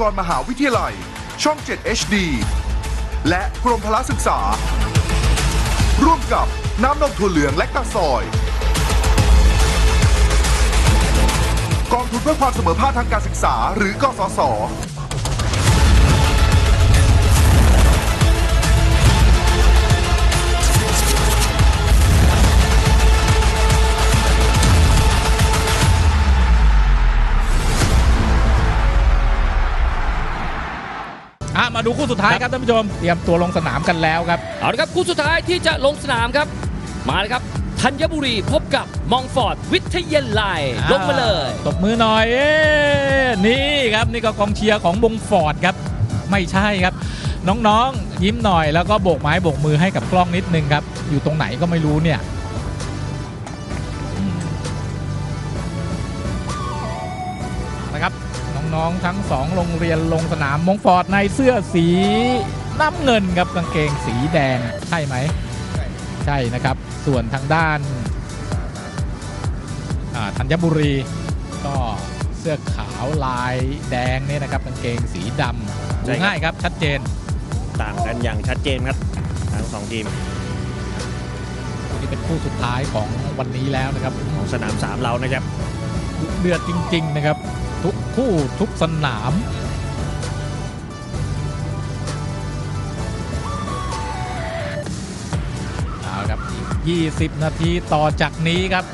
กรณ์มหาวิทยาลัย ช่อง 7 HD และกรมพละศึกษา ร่วมกับน้ำนมถั่วเหลืองและตาซอย กองทุนเพื่อความเสมอภาคทางการศึกษาหรือกสศ อะมาดูคู่สุดท้ายครับท่านผู้ชมเตรียมตัวลงสนามกันแล้วครับเอาละครับคู่สุดท้ายที่จะลงสนามครับ มาเลยครับธัญบุรีพบกับมองฟอร์ดวิทยาลัยลงมาเลยตบมือหน่อยเอ้นี่ครับนี่ก็กองเชียร์ของบงฟอร์ดครับไม่ใช่ครับ น้องๆ ยิ้มหน่อยแล้วก็โบกไม้โบกมือให้กับกล้องนิดนึงครับ อยู่ตรงไหนก็ไม่รู้เนี่ย น้องๆทั้งสองโรงเรียนลงสนามมงฟอร์ดในเสื้อสีน้ำเงินครับกางเกงสีแดงใช่ไหม ใช่นะครับ ส่วนทางด้านอ่าธัญบุรีก็เสื้อขาวลายแดงเนี่ยนะครับกางเกงสีดำใช่ดูครับง่ายครับชัดเจนต่างกันอย่างชัดเจนครับทั้งสองทีมนี่เป็นคู่สุดท้ายของวันนี้แล้วนะครับ ของสนามสามเรานะครับดุเดือดจริง ๆ นะครับทุก คู่ทุกสนาม เอาละครับอีก20 นาทีต่อจากนี้ครับ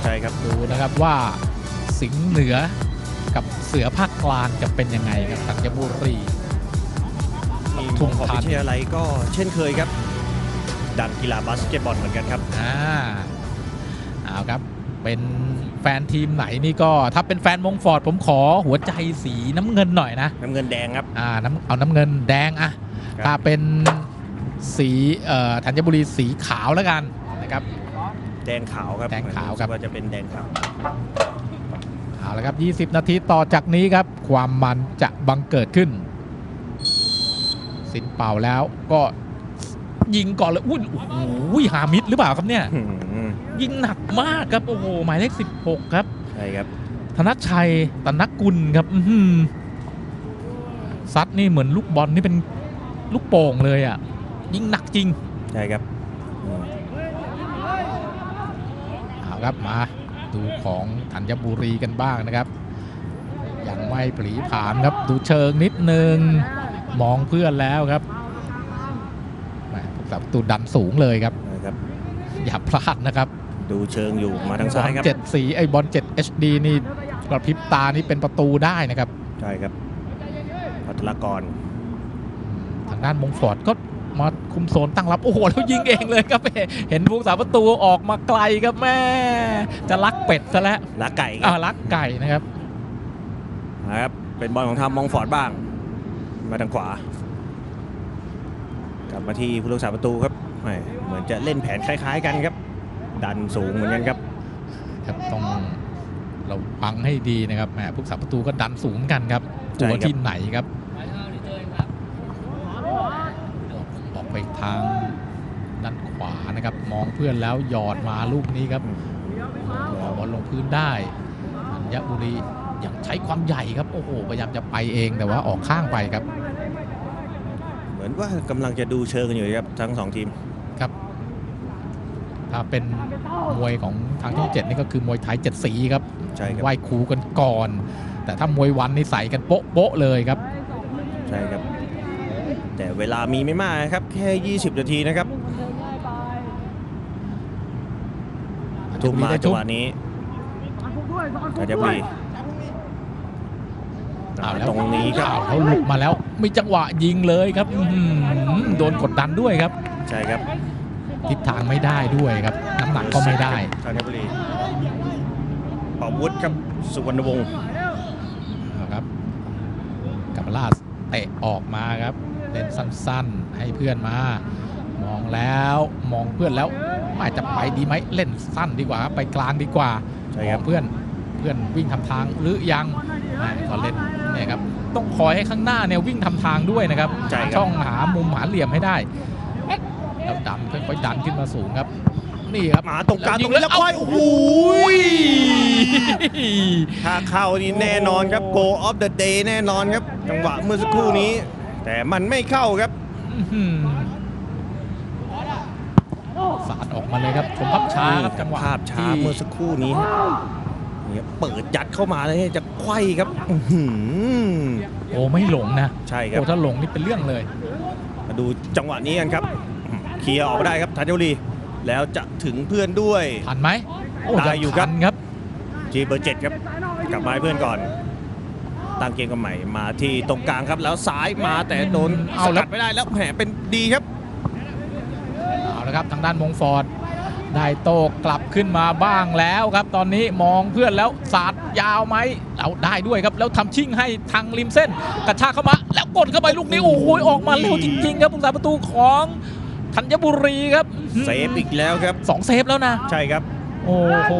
ใช่ครับดูนะครับว่าสิงห์เหนือกับเสือภาคกลางจะเป็นยังไงครับธัญบุรีทีมทุ่ขงองทานวิทยาลัยก็เช่นเคยครับดันกีฬาบาสเกตบอลเหมือนกันครับ อ่าเอาครับ เป็นแฟนทีมไหนนี่ก็ถ้าเป็นแฟนมงฟอร์ดผมขอหัวใจสีน้ำเงินหน่อยนะ น้ำเงินแดงครับ อ่าน้ำเอาน้ำเงินแดงอะครับ ถ้าเป็นสีเอ่อธัญบุรีสีขาวแล้วกันนะครับ แดงขาวครับแดงขาวครับสึกว่าจะเป็นแดงขาว เอาละครับ 20 นาทีต่อจากนี้ครับ ความมันจะบังเกิดขึ้น สินเป่าแล้วก็ ยิงก่อนเลยอุ้ยโอ้โหหามิดหรือเปล่าครับเนี่ยหืมยิงหนักมากครับ โอ้โห หมายเลข16ครับ ใช่ครับ ธนชัยตนกุลครับอื้อหือซัดนี่เหมือนลูกบอลนี่เป็นลูกโป่งเลยอะ ยิงหนักจริง ใช่ครับอืมเอาครับมาดูของธัญบุรีกันบ้างนะครับ ยังไม่ผลีผลามครับดูเชิงนิดนึง มองเพื่อนแล้วครับ แหมผู้สับประตูดันสูงเลยครับนะครับ อย่าพลาดนะครับ ดูเชิงอยู่มาทางซ้ายครับเจ็ดสีไอ้บอล7 HD นี่กระพริบตานี่เป็นประตูได้นะครับ ใช่ครับพัทรกร ทางด้านมงฟอร์ดก็มาคุมโซนตั้งรับ โอ้โห แล้วยิงเองเลยครับ เห็นผู้สาประตูออกมาไกลครับแม่ จะลักเป็ดซะแล้วลักไก่คอ่ารับลักไก่นะครับนะครับเป็นบอลของทางมองฟอร์ดบ้าง มาทางขวาก ลับมาที่ผู้รักษาประตูครับแหม่เหมือนจะเล่นแผนคล้ายๆกันครับ ดันสูงเหมือนกันครับครับต้องเราฟังให้ดีนะครับแหมผู้สาประตูก็ดันสูงเหมือนกันครับใช่หัวครับที่ไหนครับออกไปทางด้านขวานะครับ มองเพื่อนแล้วหยอดมาลูกนี้ครับเอาบอลลงพื้นได้ธัญบุรียังใช้ความใหญ่ครับโอ้โหพยายามจะไปเองแต่ว่าออกข้างไปครับเหมื อนว่ากำลังจะดูเชิงกันอยู่ครับทั้งสองทีมครับ ถ้าเป็นมวยของทางช่องเจ็ดนี่ก็คือมวยไทยเจ็ดสีครับใช่ครับไหว้ครูกันก่อน แต่ถ้ามวยวันนี่ใส่กันโป๊ะโป๊ะๆเลยครับ ใช่ครับ แต่เวลามีไม่มากครับ แค่ 20 นาทีนะครับทุ่มมาจังหวะนี้อาจจะบี เอาแล้วตรงนี้ครับเอาแล้วหลุดมาแล้วมีจังหวะยิงเลยครับอื้อหือโดนกดดันด้วยครับ ใช่ครับทิศทางไม่ได้ด้วยครับ น้ำหนักก็ไม่ได้ทางเทบุรีปอบวุฒิครับสุวรรณวงศ์นะครับกัมลาสเตะออกมาครับเล่นสั้นๆให้เพื่อนมา มองแล้วมองเพื่อนแล้วไม่จะไปดีไหมเล่นสั้นดีกว่าครับไปกลางดีกว่าใช่มคอรังบเพื่อนเพื่อนวิ่งทำทางหรือยังแหม่ก็เล่น เนี่ยครับต้องคอยให้ข้างหน้าเนี่ยวิ่งทำทางด้วยนะครับใช่ครับช่องหามุมหาเหลี่ยมให้ได้แล้วดันค่อยๆดันขึ้นมาสูงครับ นี่ครับมาตรงกลางตรงนี้แล้วเาค่อยโอ้โหถ้าเข้านี่แน่นอนครับ go of the day แน่นอนครับ จังหวะเมื่อสักครู่นี้ แต่มันไม่เข้าครับอื้อหือสาดออกมาเลยครับผมพับช้าครับจังหวะภาพช้าที่เมื่อสักครู่นี้ เนี่ยเปิดยัดเข้ามาเลยจะไขว้ครับอื้อหือโอ้ไม่หลงนะใช่ครับ โอ้ถ้าหลงนี่เป็นเรื่องเลย มาดูจังหวะนี้กันครับเคลียร์ออกมาได้ครับธัญบุรีแล้วจะถึงเพื่อนด้วย ทันไหมโอ้ได้อยู่ครับ ทันครับ จีเบอร์เจ็ดครับกลับมาให้เพื่อนก่อนตั้งเกมกันใหม่มาที่ตรงกลางครับแล้วซ้ายมาแต่โดนเอาสแล้กัวดไม่ได้แล้วแหมเป็นดีครับ เอาละครับทางด้านมงฟอร์ด ได้โต้กลับขึ้นมาบ้างแล้วครับ ตอนนี้มองเพื่อนแล้วสาดยาวไหมเอาได้ด้วยครับ แล้วทำชิ่งให้ทางริมเส้น กระชากเข้ามา แล้วกดเข้าไปลูกนี้ โอ้โหออกมาเร็วจริง ๆ ครับผู้สาประตูของธัญบุรีครับเซฟอีกแล้วครับสองเซฟแล้วนะ ใช่ครับ โอ้โห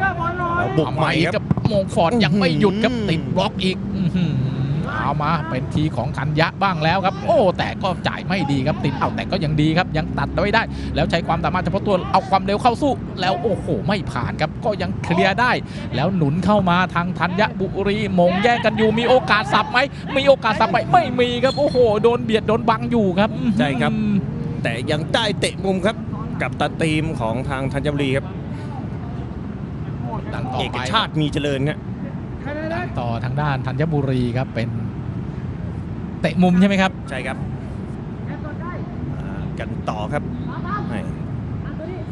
แล้วบุกใหม่เอาาอีครับกับมงฟอร์ดยังไม่หยุดครับอื้อหือติดบล็อกอีก อื้อหือเอามาเป็นทีของธัญญะบ้างแล้วครับ โอ้แต่ก็จ่ายไม่ดีครับติดเอาแต่ก็ยังดีครับยังตัดไว้ได้ แล้วใช้ความสามารถเฉพาะตัวเอาความเร็วเข้าสู้ แล้วโอ้โหไม่ผ่านครับก็ยังเคลียร์ได้ แล้วหนุนเข้ามาทางธัญบุรีมงแย่งกันอยู่มีโอกาสสับไหมมีโอกาสสับไหมไม่มีครับโอ้โหโดนเบียดโดนบังอยู่ครับใช่ครับ แต่ยังได้เตะมุมครับกับตาทีมของทางธัญบุรีครับดันต่อเอกไปชาติมีเจริญครับดันต่อทางด้านธัญบุรีครับเป็น เตะมุมใช่ไหมครับ ใช่ครับอ่ากันต่อครับให้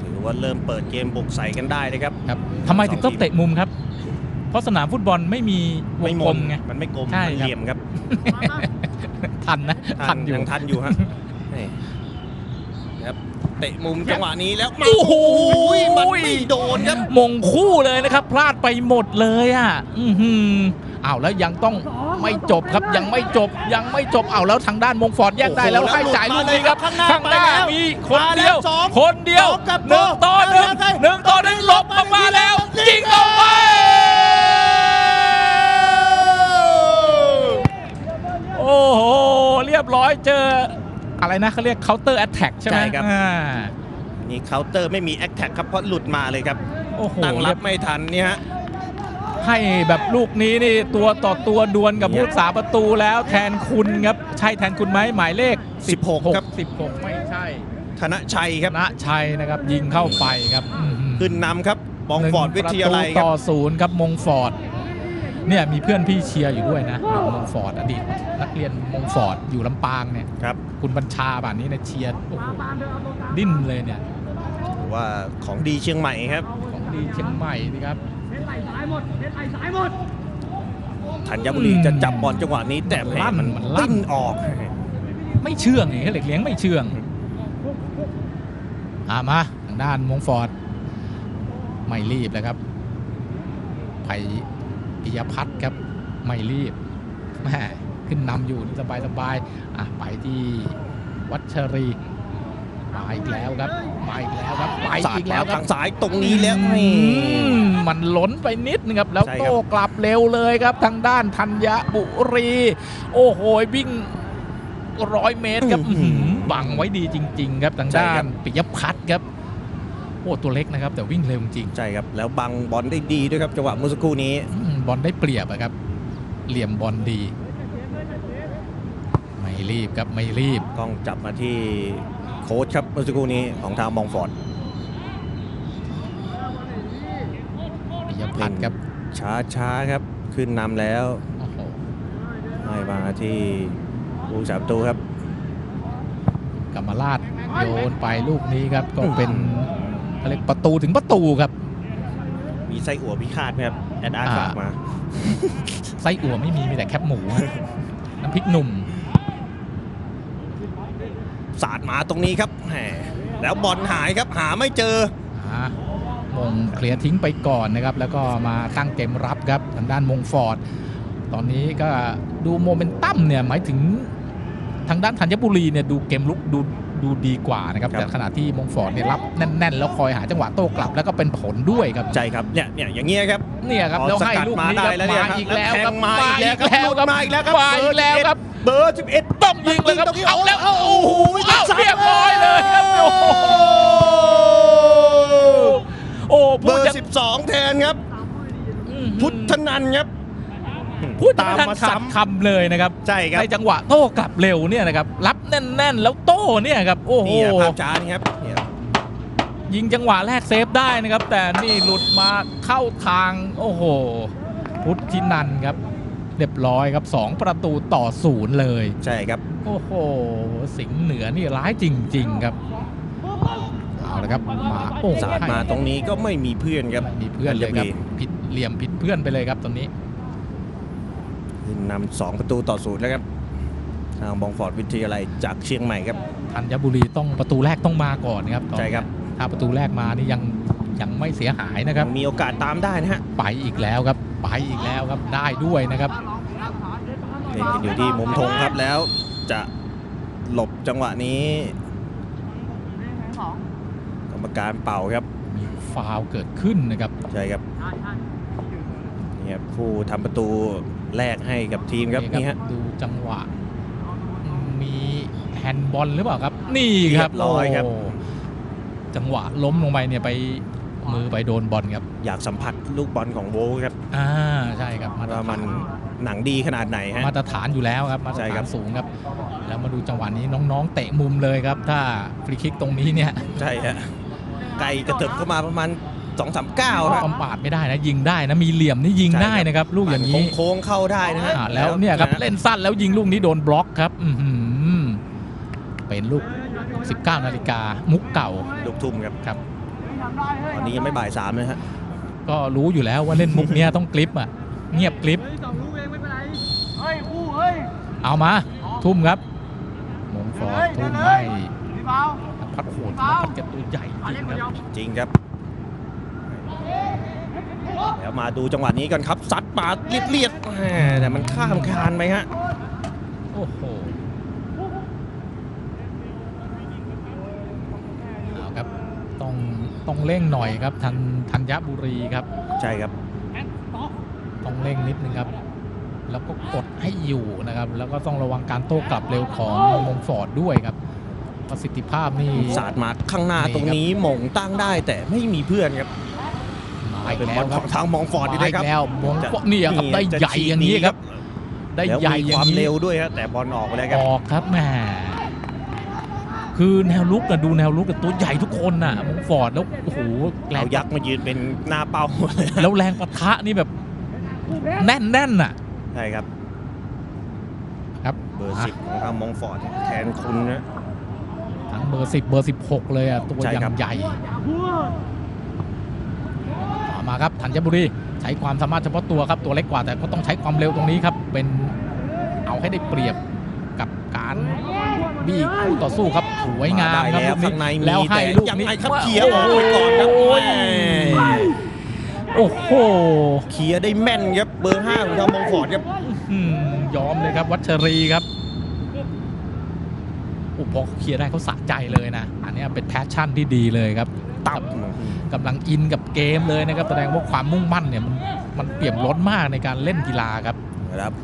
ถือว่าเริ่มเปิดเกมบุกใส่กันได้นะครับ ครับทำไมถึงต้องเตะมุมครับ เพราะสนามฟุตบอลไม่มีวไม่งมกลนมไง มันไม่กลมใช่มันครับ เหลี่ยมครับทันนะทันอยู่ ยังทันอยู่ฮะนี่ครับเตะมุมจังหวะนี้แล้วโอ้โห มันไม่โดนครับ มงคู่เลยนะครับ พลาดไปหมดเลยอะ อือหือ อ้าวแล้วยังต้องไม่จบครับยังไม่จบยังไม่จบอ้าวแล้วทางด้านมงฟอร์ดแยกได้แล้วโอ้โหให้จ่ายลูกนี้ครับแล้วหลุดมาเลยครับข้างหน้าข้างหน้ามีคนเดียวมาแล้วสองคนเดียวสองกับหนึ่งต่อหนึ่งแล้วไงหนึ่งต่อหนึ่งหลบออกมาแล้วยิงออกไปโอ้โหเรียบร้อยเจออะไรนะเขาเรียก counter attack ใช่ไหมใช่ครับอ่านี่เคาน์เตอร์ไม่มีแอคแท็กครับเพราะหลุดมาเลยครับโอ้โหตั้งรับไม่ทันเนี่ยฮะ ให้แบบลูกนี้นี่ตัวต่อตัวดวลกับเนี่ยผู้สาประตูแล้วแทนคุณครับ ใช่แทนคุณไหมหมายเลข 16 ครับ 16 ไม่ใช่ ธนชัยครับนะชัยนะครับ ยิงเข้าไปครับอื้อหือขึ้นนำครับบองฟอร์ดหวินึ่งทยาลัยประตูครัต่บอศูนย์ครับมงฟอร์ดเนี่ยมีเพื่อนพี่เชียร์อยู่ด้วยนะหนุ่มมงฟอร์ดอดีตนักเรียนมงฟอร์ดอยู่ลำปางเนี่ยครับคุณบัญชาป่านนี้เนี่ยเชียร์โอ้โหดิ้นเลยเนี่ยถือว่าของดีเชียงใหม่ครับ ของดีเชียงใหม่นี่ครับ ธัญบุรีอืมจะจับบอลจังหวะนี้แต่แผลลั่นมันมันลั่นปิ้นออก ไม่เชื่องนี่เหล็กเลี้ยงไม่เชื่องอามาทางด้านมงฟอร์ดไม่รีบแล้วครับไผ่ปิยพัฒน์ครับไม่รีบแม่ขึ้นนำอยู่สบายสบายๆอะไปที่วัชรี มาอีกแล้วครับมาอีกแล้วครับไปสาดอีกมาแล้วครัทาบงซ้ายตรงนี้แล้วอืนี่มมันล้นไปนิดนึงครับ แล้วใช่ครับโต้กลับเร็วเลยครับ ทางด้านธัญบุรี โอ้โหวิ่งร้อยเมตรครับอื้อหือบังไว้ดีจริง ๆ ครับทางด้านปิยพัฒน์ครับโอ้ตัวเล็กนะครับแต่วิ่งเร็วจริงใช่ครับ แล้วบังบอลได้ดีด้วยครับจังหวะเมื่อสักครู่นี้อืมบอลได้เปรียบอะครับ เหลี่ยมบอลดี ไม่รีบครับไม่รีบกล้องจับมาที่โค้ชครับเมื่อสักครู่นี้ของทางมองฟอร์ดปิยพัฒน์ครับช้าช้าๆครับขึ้นนำแล้วโอ้โหให้มาที่ผู้สาประตูครับกรรมราชโยนไปลูกนี้ครับก็เป็นเขาเรียกประตูถึงประตูครับ มีไส้อั่วพิฆาตไหมครับแอดอาร์ตอ่าฝากมาไส้อั่วไม่มีมีแต่แคบหมูฮะน้ำพริกหนุ่ม สาดมาตรงนี้ครับแหมแล้วบอลหายครับหาไม่เจออ่ามงเคลียร์ทิ้งไปก่อนนะครับ แล้วก็มาตั้งเกมรับครับทางด้านมงฟอร์ด ตอนนี้ก็ดูโมเมนตัมเนี่ยหมายถึงทางด้านธัญบุรีเนี่ยดูเกมลุกดูดูดีกว่านะครับครับแต่ขณะที่มงฟอร์ดเนี่ยรับแน่น ๆ แล้วคอยหาจังหวะโต้กลับแล้วก็เป็นผลด้วยครับใจครับเนี่ยเนี่ยอย่างเงี้ยครับเนี่ยครับพอแล้วให้สกัดลูกมานี้ได้ครับแล้วเนี่ยมาอีกแล้วครับแล้วแทงมาอีกแล้วครับมามาอีกแล้วครับมาอีกแล้วครับ เบอร์ 11 ต้องยิงเลยครับตรงนี้เอาแล้วเอาโอ้โหเอาเอาเรียบร้อยเลยครับโอ้โหโอ้เบพูอดร์อย่าง12 แทนครับอื้อหือพุทธนันท์ครับพูดตามตามมาขาดซ้ำคำเลยนะครับใช่ครับในจังหวะโต้กลับเร็วเนี่ยนะครับรับแน่นๆ แล้วโต้เนี่ยครับโอ้โหนี่ภาพช้านี่ครับเนี่ยยิงจังหวะแรกเซฟได้นะครับ แต่นี่หลุดมาเข้าทางโอ้โห พุทธินันท์ครับ เรียบร้อยครับ 2 ประตูต่อศูนย์เลย ใช่ครับ โอ้โห สิงห์เหนือนี่ร้ายจริง ๆ ครับเอาละครับมาโอ้สาดมาตรงนี้ก็ไม่มีเพื่อนครับมีเพื่อนเลยครับธัญบุผิดเหลี่ยมผิดเพื่อนไปเลยครับตอนนี้ขึ้นนำสองประตูต่อศูนย์แล้วครับทางบองฟอร์ดวิทยาลัยจากเชียงใหม่ครับธัญบุรีต้องประตูแรกต้องมาก่อนครับตอนนี้ใช่ครับถ้าประตูแรกมานี่ยังยังไม่เสียหายนะครับ มีโอกาสตามได้นะฮะไปอีกแล้วครับ ไปอีกแล้วครับได้ด้วยนะครับเล่นกั นอยู่ที่มุมธงครับแล้วจะหลบจังหวะนี้กรรมการเป่าครับมีฟาวล์เกิดขึ้นนะครับใช่ครับนี่ครับผู้ทำประตูแรกให้กับทีมครับนี่ฮะดูจังหวะ มีแฮนด์บอลหรือเปล่าครับ นี่ครับเรียบร้อยครับโจังหวะล้มลงไปเนี่ยไปมือไปโดนบอลครับ อยากสัมผัสลูกบอลของโวลครับอ่าใช่ครับมาตรว่ามันฐาน หนังดีขนาดไหนฮะ มาตรฐานอยู่แล้วครับมาตรใช่คฐารันบสูงครับ แล้วมาดูจังหวะนี้น้องๆ เตะมุมเลยครับ ถ้าฟรีคิกตรงนี้เนี่ยใช่ฮะไกลกระเถิบเข้ามาประมาณ2อสามเก้าฮะกำปาดไม่ได้นะยิงได้นะมีเหลี่ยมนี่ยิงใช่ครับ ได้นะครับ ลูกอย่างนี้โค้งๆเข้าได้นะฮะอ่าแล้วเนี่ยครับเล่นสั้นแล้วยิงลูกนี้โดนบล็อกครับอื้อหือเป็นลูก 19 นาฬิกามุกเก่า ลูกทุ่มครับครับ ตอนนี้ยังไม่บ่ายสามเลยฮะ ก็รู้อยู่แล้วว่าเล่นมุกเนี้ยต้องกลิปอะเงียบกลิป เอามา ทุ่มครับมงฟอร์ดทุ่มให้พัดโหดพัดเก็บตัวใหญ่จริงครับจริงครับ แล้วมาดูจังหวะนี้กันครับซัดมาเลียดๆแหมแต่มันข้ามคานไปฮะโอ้โหเอาครับต้องต้องเร่งหน่อยครับทันธัญบุรีครับ ใช่ครับ ต้องเร่งนิดนึงครับ แล้วก็กดให้อยู่นะครับ แล้วก็ต้องระวังการโต้กลับเร็วของมงฟอร์ดด้วยครับประสิทธิภาพนี่สาดมาข้างหน้านี่ครับตรงนี้หม่งตั้งได้แต่ไม่มีเพื่อนครับมาอีเป็นกบแล้อวลคขรับองทางมองฟอร์ดนี่มานะอีครับกแล้วมงจะฟอร์ดเนี่ยครับได้จะใหญ่ฉีกอย่างนี้หนีครับ ได้แล้วใหญ่มีอย่าความงนี้เร็วด้วยฮะแต่บอลออกไปแล้วครับออกครับแหมคือแนวลุกอะดูแนวลุกกับตัวใหญ่ทุกคนน่ะมงฟอร์ดแล้วโอ้โหแรเอางยักษ์มายืนเป็นหน้าเป้าเลยแล้วแรงปะทะนี่แบบ แน่นแน่นๆน่ะ ใช่ครับ ครับเบอร์สิบของทางมองฟอร์ดแทนคุณนะทั้งเบอร์สิบเบอร์สิบหกเลยอะตัวใช่ยัครับงใหญ่เอามาครับธัญบุรีใช้ความสามารถเฉพาะตัวครับตัวเล็กกว่าแต่ก็ต้องใช้ความเร็วตรงนี้ครับ เป็นเอาให้ได้เปรียบกับการบี้คู่ต่อสู้ครับสวยงามได้ครับแล้วลูกนี้ข้างในมีแล้วให้แต่ลูกยังนี้ไงครับเคลียร์ออกไปก่อนครับ โอ้แหยมโอ้โหเคลียร์ได้แม่นครับเบอร์ห้าของทางมองฟอร์ดครับอืมยอมเลยครับ วัชรีครับอุปกเคลียร์ได้เขาสะใจเลยนะ อันเนี้ยเป็นแพชชั่นที่ดีเลยครับตับกำลังอินกับเกมเลยนะครับแสดงว่าความมุ่งมั่นเนี่ยมันมันเปี่ยมล้นมากในการเล่นกีฬาครับ นะครับ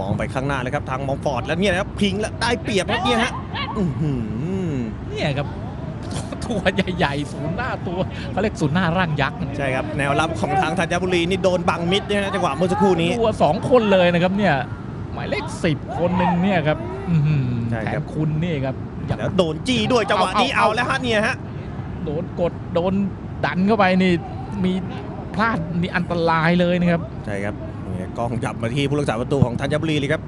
มองไปข้างหน้าเลยครับทางมองฟอร์ดแล้วเนี่ยนะครับพิงแล้วได้เปรียบครับเนี่ยฮะอื้อหือ เนี่ยครับ ตัวใหญ่ๆ ศูนย์หน้าตัวเขาเรียกศูนย์หน้าร่างยักษ์ใช่ครับ แนวรับของทางธัญบุรีนี่โดนบังมิดเนี่ยนะจังหวะเมื่อสักครู่นี้ตัวสองคนเลยนะครับเนี่ยหมายเลขสิบคนหนึ่งเนี่ยครับอื้อหือใช่แทครันบคุณนี่ครับอย่างแล้วโดนจี้ด้วยจังหวะนี้เอาเอาเอาแล้วฮะเนี่ยฮะโดนกดโดนดันเข้าไปนี่มีพลาดมีอันตรายเลยนะครับใช่ครับเนี่ยกล้องจับมาที่ผู้รักษาประตูของธัญบุรีเลยครับ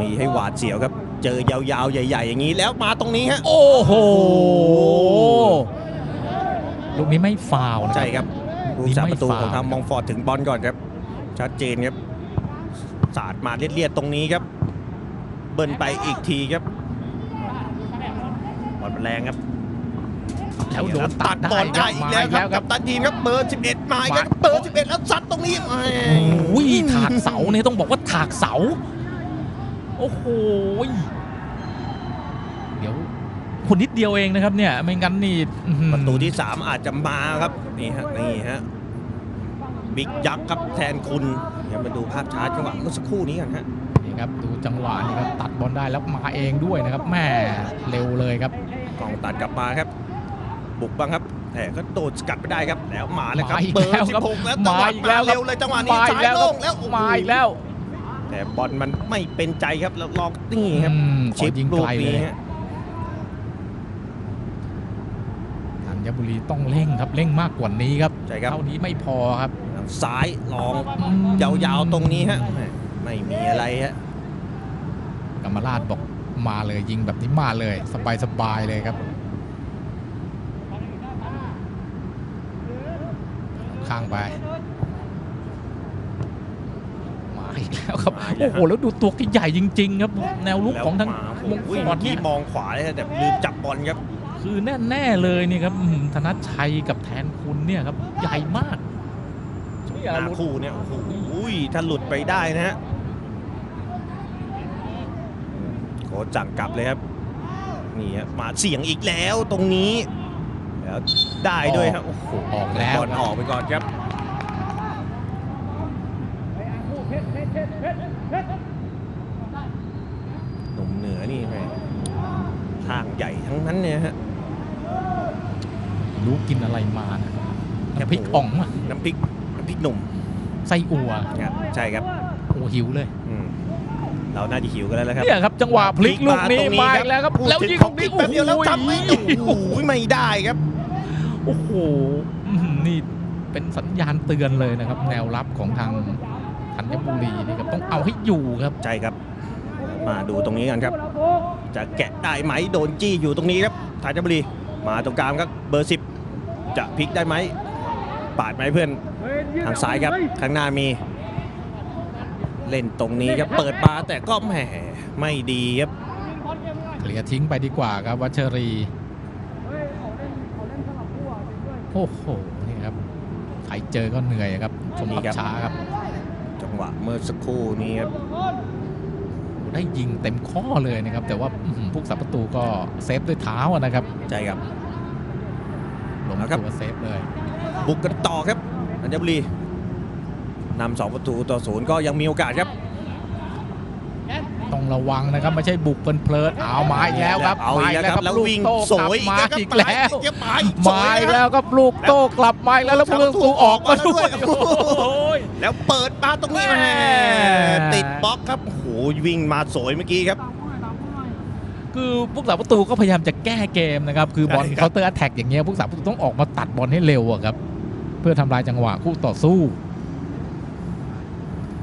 มีให้หวาดเสียวครับ เจอยาวๆ ใหญ่ ๆ อย่างนี้แล้วมาตรงนี้ฮะ โอ้โห ลูกนี้ไม่ฟาวล์นะใช่ครับผู้รักษาประตูของทางมองฟอร์ดถึงบอลก่อนครับ ชัดเจนครับ สาดมาเลียดๆ ตรงนี้ครับ เบิ้ลไปอีกทีครับบอลมันแรงครับแล้วโดนตัตัดดบอลได้มาอีกแล้วอีกครัแล้บวคกัรับบตันทีมครับเบอร์ 11 มาอีกแล้วมาเบอร์ 11 แล้วซัดตรงนี้แหมโอ้ยถากเสาเนี่ยต้องบอกว่าถากเสา โอ้โหยเดี๋ยวคนนิดเดียวเองนะครับเนี่ยไม่งั้นนี่อื้อหือประตูที่ 3 อาจจะมาครับนี่ฮะนี่ฮะบิ๊กยักษ์ครับแทนคุณเดี๋ยวมาดูภาพช้าจังหวะเมื่อสักครู่นี้กันฮะนี่ครับดูจังหวะนี่ครับตัดบอลได้แล้วมาเองด้วยนะครับแม่เร็วเลยครับกล่องตัดกลับมาครับ บุกบ้างครับแทแต่ก็โดดสกัดไปได้ครับแล้วมาแล้วครับมาอีกเบอแล้วร์สิครับบหกแล้วมาอีกแล้วครับเร็วเลยจังหวะนี้มาอีกซ้ายแล้วโล่ครับงแล้วโอ้โหมาอีกแล้ว แต่บอลมันไม่เป็นใจครับแล้วลอกนี่ครับอืมขอชิปยิงลูไกกลเลนี้ยฮะธัญบุรีต้องเร่งครับเร่งมากกว่านี้ครับใช่ครับเท่านี้ไม่พอครับซ้ายลองอืมยาวๆตรงนี้ฮะแหม่ไม่มีอะไรฮะกรรมราชบอกมาเลยยิงแบบนี้มาเลย สบายสบายๆเลยครับข้างไปมา อีกแล้วครับ มาอีกแล้โอ้วครับโห แล้วดูตัวที่ใหญ่จริง ๆ ครับ แนวลุกแล้วของทางมามงโอ้ยคเมื่ลอกี้เนี่ยมองขวาเลยแต่ลืมจับบอลครับคือแน่ ๆ เลยนี่ครับอื้อหือธนชชัยกับแทนคุณเนี่ยครับ ใหญ่มากหน้าคู่เนี่ยโอ้โหถ้าหลุดไปได้นะฮะโค้ชสั่งกลับเลยครับนี่ฮะมาเสียงอีกแล้วตรงนี้แล้วได้ด้วยครับโอ้โหออกแล้วบอลออกไปก่อนครับ หนุ่มเหนือนี่แม่ทางใหญ่ทั้งนั้นเนี่ยฮะรู้กินอะไรมานะน้ำพริกอ่องอะน้ำพริกน้ำพริกหนุ่มไส้อั่วครับใช่ครับโอ้หิวเลยอืมเราน่าจะหิวกันแล้วละครับเนี่ยครับจังหวะพลิกลูกนี้ตรงมาอีกแล้วครับแล้วยิงของลูกนี้แป๊บเดียวแล้วทำไม่โอ้โหไม่ได้ครับโอ้โหอื้อหือนี่เป็นสัญญาณเตือนเลยนะครับ แนวรับของทาง ธัญบุรีนี่ครับต้องเอาให้อยู่ครับใช่ครับ มาดูตรงนี้กันครับ จะแกะได้ไหมโดนจี้อยู่ตรงนี้ครับธัญบุรีมาตรงกลางครับเบอร์สิบจะพลิกได้ไหมปาดไหมเพื่อนทางซ้ายครับข้างหน้ามี เล่นตรงนี้ครับเปิดมาแต่ก็แหมไม่ดีครับเคลียร์ทิ้งไปดีกว่าครับวัชรีโอ้โหนี่ครับใครเจอก็เหนื่อยครับชมนี่ภาพครับช้าครับ จังหวะเมื่อสักครู่นี้ครับได้ยิงเต็มข้อเลยนะครับ แต่ว่าอื้อหือผู้สับประตูก็เซฟด้วยเท้าอะนะครับใช่ครับลงเอาครับตัวเซฟเลย บุกกันต่อครับธัญบุรีนำสองประตูต่อศูนย์ก็ยังมีโอกาสครับ ต้องระวังนะครับ ไม่ใช่บุกเพลินๆเอามาอีกแล้วครับเอาอีกแล้วครับแล้วลูกวิ่งโต้สกลับวยมาครับอีกแล้วจะมามาอีกแล้วครับลูกโต้กลับมาอีกแล้วแล้วผู้เล่นประตูออกมาด้วยโอ้โหโอ้ย แล้วเปิดมาตรงนี้แม่แม่ติดบล็อกครับโอ้โหวิ่งมาสวยเมื่อกี้ครับ คือผู้สาประตูก็พยายามจะแก้เกมนะครับคือบอลใช่ครับเคาน์เตอร์แอตแทกอย่างเงี้ยผู้สาประตูต้องออกมาตัดบอลให้เร็วอะครับ เพื่อทำลายจังหวะคู่ต่อสู้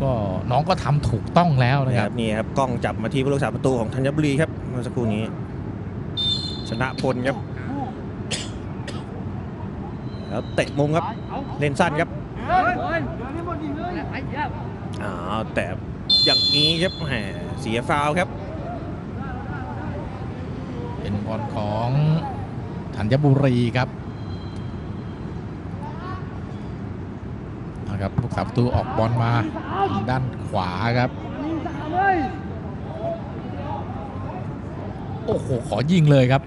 ก็น้องก็ทำถูกต้องแล้วนะนี่คครัรับบนี่ครับกล้องจับมาที่ผู้รักษาประตูของธัญบุรีครับเมื่อสักครู่นี้ ชนะพลครับ แล้วเตะมุมครับ เล่นสั้นครับ อ้าแต่อย่างนี้ครับแหมเสียฟาวครับ เป็นบอลของธัญบุรีครับนะครับผู้สาประตูออกบอลมาด้านขวาครับ โอ้โห ขอยิงเลยครับ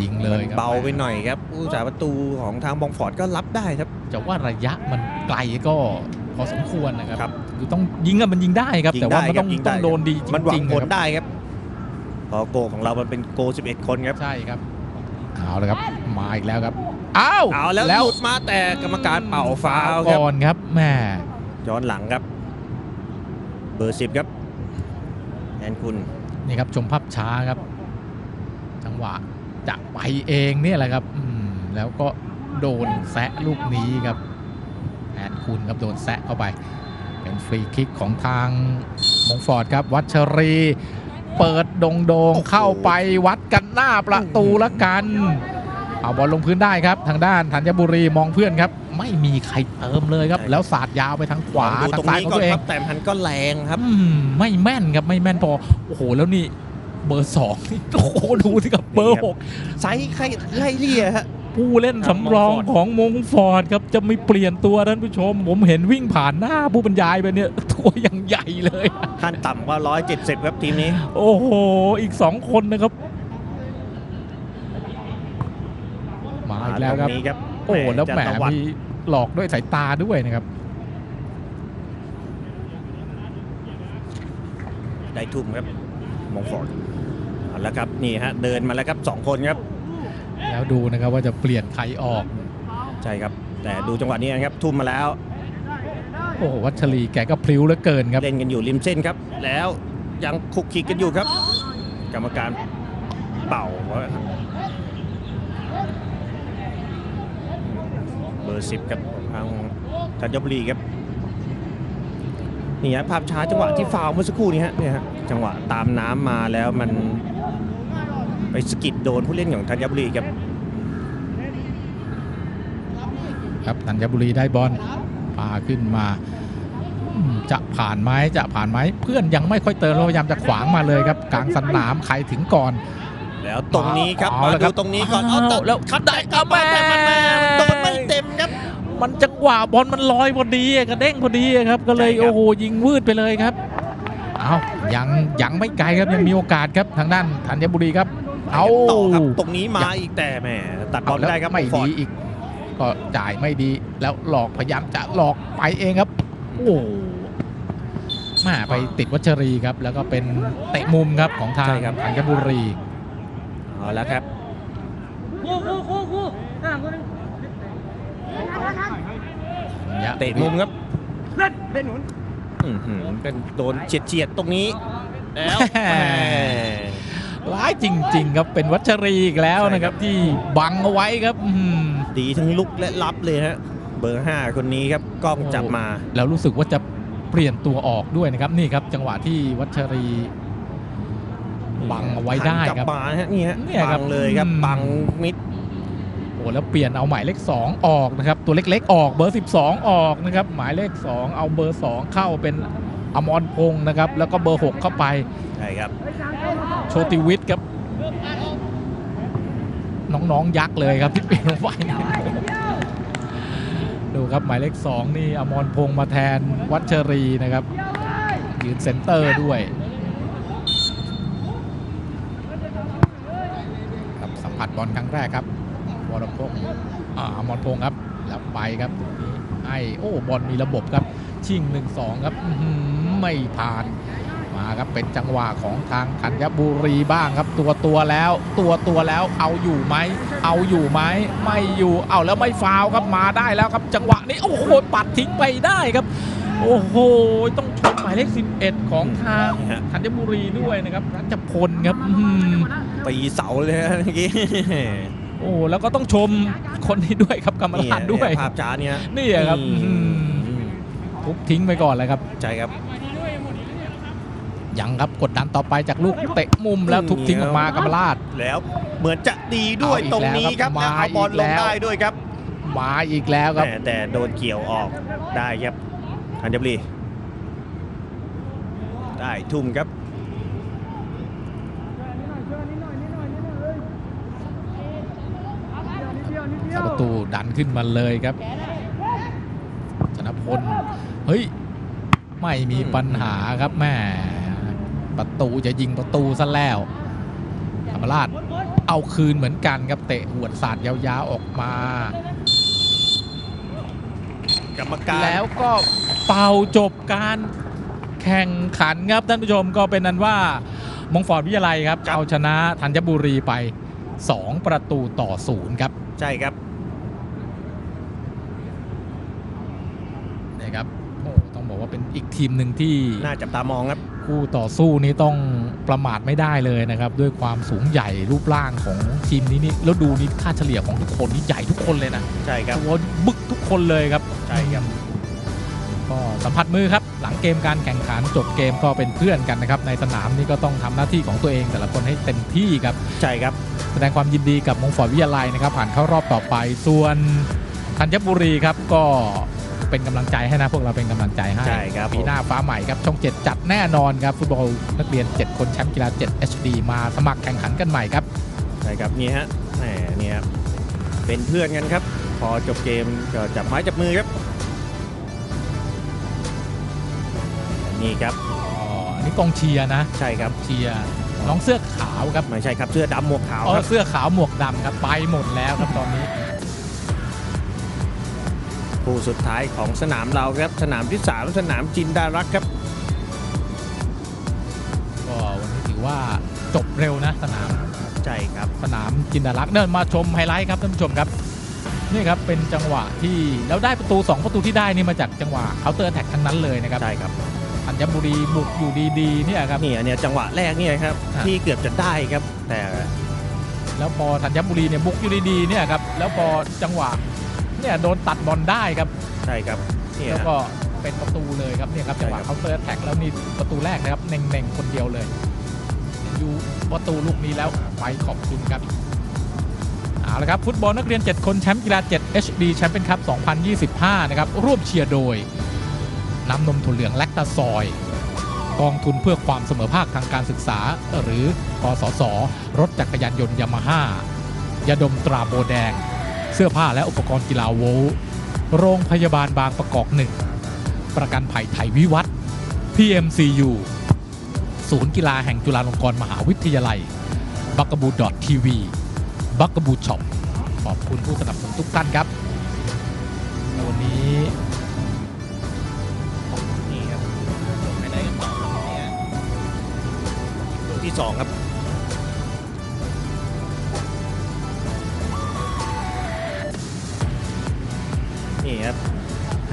ยิงเลยครับเบาไปหน่อยครับผู้รักษาประตูของทางบองฟอร์ดก็รับได้ครับ จะว่าระยะมันไกลก็พอสมควรนะครับครับคือต้องยิงกันมันยิงได้ครับยิงแต่ว่าได้มันครัต้บองยิงได้ต้องโดนดีจมันหวัริงงๆผลนะครับได้ครับเพอโกของเรามันเป็นโก 11 คนครับ ใช่ครับ เอาเลยครับ มาอีกแล้วครับ อ้าวเอาแล้วหลุดมาแต่กรรมการเป่าฟาวล์ครับก่อนครับแม่ย้อนหลังครับ เบอร์10ครับแอนคุณ นี่ครับชมภาพช้าครับ จังหวะ จะไปเองเนี่ยแหละครับอืมแล้วก็โดนแซะลูกนี้ครับแอนคุณครับโดนแซะเข้าไป เป็นฟรีคิกของทางมงฟอร์ดครับ วัชรี เปิดโดงโดงๆเข้าไปวัดกันหน้าประตูละกันเอาบอลลงพื้นได้ครับ ทางด้านธัญบุรีมองเพื่อนครับ ไม่มีใครเติมเลยครับใช่ครับแล้วสาดยาวไปทางขวาดูทาตรงงซ้ายนี้ของก่อนตัวเอคงรับแต่มันก็แรงครับอืมไม่แม่นครับไม่แม่นพอโอ้โหแล้วนี่ เบอร์สองนี่โอ้โหดูสิครับเบอร์หกไซส์ใครไล่เลี่ยฮะผู้เล่นสำรองของมงฟอร์ดครับจะไม่เปลี่ยนตัวท่านผู้ชม ผมเห็นวิ่งผ่านหน้าผู้บรรยายไปเนี่ยตัวยังใหญ่เลยขั้นต่ำก็170 ครับทีมนี้ โอ้โห อีกสองคนนะครับ มาอีกแล้วครับตงนี้ครับโอ้แล้วแหมจะตะวัดมีหลอกด้วยสายตาด้วยนะครับได้ทุ่มครับ มองฟอร์ดเอาละครับนี่ฮะเดินมาแล้วครับสองคนครับ แล้วดูนะครับว่าจะเปลี่ยนใครออก ใช่ครับ แต่ดูจังหวะนี้นะครับทุ่มมาแล้ว โอ้โหวัชรีแกก็พลิ้วเหลือเกินครับ เล่นกันอยู่ริมเส้นครับ แล้วยังคุกคิกกันอยู่ครับ กรรมการเป่าว่าเบอร์สิบครับทางธัญบุรีครับ นี่ฮะภาพช้าจังหวะที่ฟาวล์เมื่อสักครู่นี้ฮะเนี่ยฮะจังหวะตามน้ำมาแล้วมันไปสะกิดโดนผู้เล่นของธัญบุรีครับครับธัญบุรีได้บอลพาขึ้นมาอืมจะผ่านไหมจะผ่านไหมเพื่อนยังไม่ค่อยเติมเราพยายามจะขวางมาเลยครับกลางสนามใครถึงก่อน แล้วตรงนี้ครับเอามาละครัดูบตรงนี้ก่อนอ้าวเอาแล้วคัดได้เอาแม่แต่มันมาโดนไม่เต็มครับ มันจังหวะบอลมันลอยพอดีอะกระเด้งพอดีอะครับ ก็เลยใช่ครับโอ้โหยิงวืดไปเลยครับเอายังยังไม่ไกลครับยังมีโอกาสครับทางด้านธัญบุรีครับ เอาต่อครับตรงนี้มาอีกแต่แหมตัดบอลไม่ได้ครับไม่ฟอดีร์ดอีก ก็จ่ายไม่ดีแล้วหลอกพยายามจะหลอกไปเองครับ โอ้มาไปติดวัชรีครับ แล้วก็เป็นเตะมุมครับของทางธัญบุรีเอาแล้วครับ เตะมุมครับอื้อหือเป็นโดนเฉียดเฉียดๆตรงนี้แล้วแหมร้ายจริง ๆ ครับเป็นวัชรีอีกแล้วนะครับ ที่บังเอาไว้ครับอื้อหือดีทั้งลุกและรับเลยฮะเบอร์ 5 คนนี้ครับกล้องจับมา แล้วรู้สึกว่าจะเปลี่ยนตัวออกด้วยนะครับนี่ครับ จังหวะที่วัชรีบังเอาไว้ได้หันกครัลับบมาฮะนี่ฮะเนี่ยครับบังเลยครับอืมบังมิดโอ้แล้วเปลี่ยนเอาหมายเลข 2 ออกนะครับ ตัวเล็กๆ ออกเบอร์ 12 ออกนะครับ หมายเลข 2 เอาเบอร์ 2 เข้าเป็นอมรพงศ์นะครับ แล้วก็เบอร์ 6 เข้าไปใช่ครับ โชติวิทย์ครับ น้องๆยักษ์เลยครับที่เปลี่ยนลงไปเนี่ยดูครับหมายเลข 2 นี่อมรพงศ์มาแทนวัชรีนะครับยืนเซนเตอร์ด้วยครับสัมผัสบอลครั้งแรกครับ วรพงศ์อ่าอมรพงศ์ครับแล้วไปครับตรงนี้ให้โอ้บอลมีระบบครับชิง1-2 ครับอื้อหือไม่ผ่านมาครับเป็นจังหวะของทางธัญบุรีบ้างครับ ตัวตัวแล้ว ตัวตัวแล้วเอาอยู่ไหมเอาอยู่ไหมไม่อยู่เอาแล้วไม่ฟาวล์ครับมาได้แล้วครับ จังหวะนี้โอ้โหปัดทิ้งไปได้ครับโอ้โหต้องชมหมายเลข 11 ของทางนี่ฮะธัญบุรีด้วยนะครับรัชพลครับอื้อหือตีเสาเลยฮะเมื่อกี้โอ้แล้วก็ต้องชมคนนี้ด้วยครับกรรมนี่การด้วยภาพช้าเนี่ยนี่อะครับอืมอืมทุบทิ้งไปก่อนเลยครับใช่ครับยังครับกดดันต่อไปจากลูกเตะมุมแล้วทุบทิ้งออกมากรรมราชแล้วเหมือนจะดีด้วยเอาอีกตรงนี้ครับแล้วครับแล้วเอาบอลมาอีกลแล้งวได้ด้วยครับมาอีกแล้วครับแต่แต่โดนเกี่ยวออกได้ครับธัญบุรีได้ทุ่มครับ ประตูดันขึ้นมาเลยครับธนพลเฮ้ยไม่มีปัญหาครับแม่ประตูจะยิงประตูซะแล้วธรรมราชเอาคืนเหมือนกันครับเตะหวดสาดยาวๆออกมากรรมการแล้วก็เป่าจบการแข่งขันครับท่านผู้ชมก็เป็นนั้นว่ามงฟอร์ดวิทยาลัยครับครับเอาชนะธัญบุรีไป 2 ประตูต่อศูนย์ครับ ใช่ครับนะครับโอ้ต้องบอก ว่าเป็นอีกทีมหนึ่งที่น่าจับตามองครับคู่ต่อสู้นี้ต้องประมาทไม่ได้เลยนะครับ ด้วยความสูงใหญ่รูปร่างของทีมนี้นี่แล้วดูนี่ค่าเฉลี่ยของทุกคนนี่ใหญ่ทุกคนเลยนะใช่ครับตัวบึกทุกคนเลยครับใช่ครับก็สัมผัสมือครับ หลังเกมการแข่งขันจบเกมก็เป็นเพื่อนกันนะครับ ในสนามนี่ก็ต้องทำหน้าที่ของตัวเอง แต่ละคนให้เต็มที่ครับใช่ครับ แสดงความยินดีกับมงฟอร์ดวิทยาลัยนะครับ ผ่านเข้ารอบต่อไปส่วนธัญบุรีครับก็ เป็นกำลังใจให้นะพวกเราเป็นกำลังใจให้ใช่ครับปีหน้าฟ้าใหม่ครับช่อง 7 จัดแน่นอนครับฟุตบอลนักเรียน 7 คนแชมป์กีฬา 7 HD มาสมัครแข่งขันกันใหม่ครับใช่ครับนี่ฮะแหมนี่ครับเป็นเพื่อนกันครับ พอจบเกมก็จับไม้จับมือครับนี่ครับอ๋ออันนี้กองเชียร์นะ ใช่ครับเชียร์น้องเสื้อขาวครับไม่ใช่ครับเสื้อดำหมวกขาวอ๋อครับเสื้อขาวหมวกดำครับไปหมดแล้วครับตอนนี้ คู่สุดท้ายของสนามเราครับสนามที่ 3 สนามจินดารักษ์ครับก็วันนี้ถือว่าจบเร็วนะสนามใช่ครับสสนามจินดารักษ์เดินมาชมไฮไลท์ครับท่านผู้ชมครับนี่ครับเป็นจังหวะที่แล้วได้ประตู 2 ประตูที่ได้นี่มาจากจังหวะเคาน์เตอร์แท็กทั้งนั้นเลยนะครับใช่ครับธัญบุรีบุกอยู่ดีๆเนี่ยครับนี่อันเนี้ยจังหวะแรกเนี่ยครับอะที่เกือบจะได้ครับแต่แล้วพอธัญบุรีเนี่ยบุกอยู่ดีๆเนี่ยครับแล้วพอจังหวะ เนี่ยโดนตัดบอลได้ครับใช่ครับเนี่ยแล้วก็เป็นประตูเลยครับเนี่ยครับจังหวะใช่ครับเคาน์เตอร์แท็กแล้วนี่ประตูแรกนะครับเน่งๆคนเดียวเลยอยู่ประตูลูกนี้แล้วไปขอบคุณครับเอาละครับฟุตบอลนักเรียน 7 คนแชมป์กีฬา 7 HD แชมเปี้ยนคัพ 2025 นะครับร่วมเชียร์โดย น้ำนมถั่วเหลืองแลคตาซอย กองทุนเพื่อความเสมอภาคทางการศึกษา หรือ กสศรถจักรยานยนต์ยามาฮ่ายาดมตราโบแดง เสื้อผ้าและอุปกรณ์กีฬาโวลต์โรงพยาบาลบางประกอบหนึ่ง ประกันภัยไทยวิวัฒน์ PMCU ศูนย์กีฬาแห่งจุฬาลงกรณ์มหาวิทยาลัย บักกบูดอททีวี บักกบูช็อป ขอบคุณผู้สนับสนุนทุกท่านครับ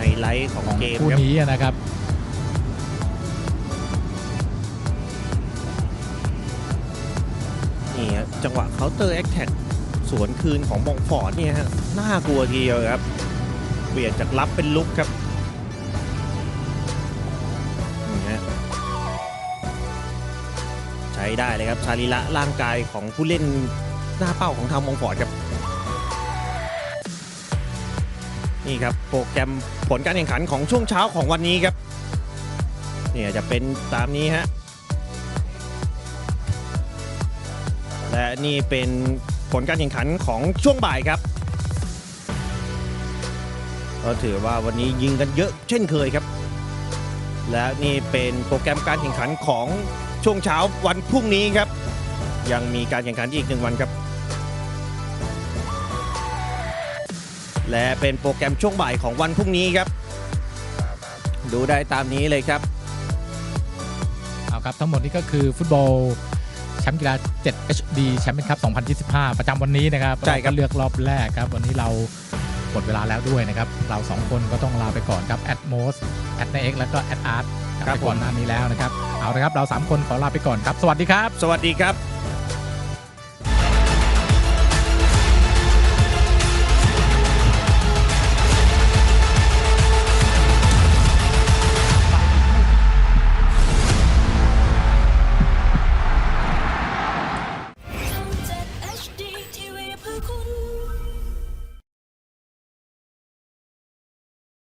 ฮไลท์ของของเกมคู่ครับนี้นะครับนี่ครับจังหวะเคาน์เตอร์แอคแท็กสวนคืนของบองฟอร์ดเนี่ยฮะน่ากลัวทีเดียวครับเปลี่ยนจากรับเป็นลุกครับนี่ฮะใช้ได้เลยครับชาลิละร่างกายของผู้เล่นหน้าเป้าของทางบองฟอร์ดครับ นี่ครับโปรแกรมผลการแข่งขันของช่วงเช้าของวันนี้ครับเนี่ยจะเป็นตามนี้ฮะและนี่เป็นผลการแข่งขันของช่วงบ่ายครับ ก็ถือว่าวันนี้ยิงกันเยอะเช่นเคยครับ และนี่เป็นโปรแกรมการแข่งขันของช่วงเช้าวันพรุ่งนี้ครับ ยังมีการแข่งขันอีกหนึ่งวันครับ และเป็นโปรแกรมช่วงบ่ายของวันพรุ่งนี้ครับ ดูได้ตามนี้เลยครับเอาครับทั้งหมดนี้ก็คือฟุตบอลแชมป์กีฬา 7 HD แชมเปี้ยนคัพ 2025 ประจำวันนี้นะครับใช่ครับเาก็เลือกรอบแรกครับ วันนี้เราหมดเวลาแล้วด้วยนะครับ เราสองคนก็ต้องลาไปก่อนครับแอดโมสแอดเอ็กแล้วก็แอดอาร์ตไปก่อนหน้านี้แล้วนะครับ เอาละครับ เราสามคนขอลาไปก่อนครับ สวัสดีครับ สวัสดีครับ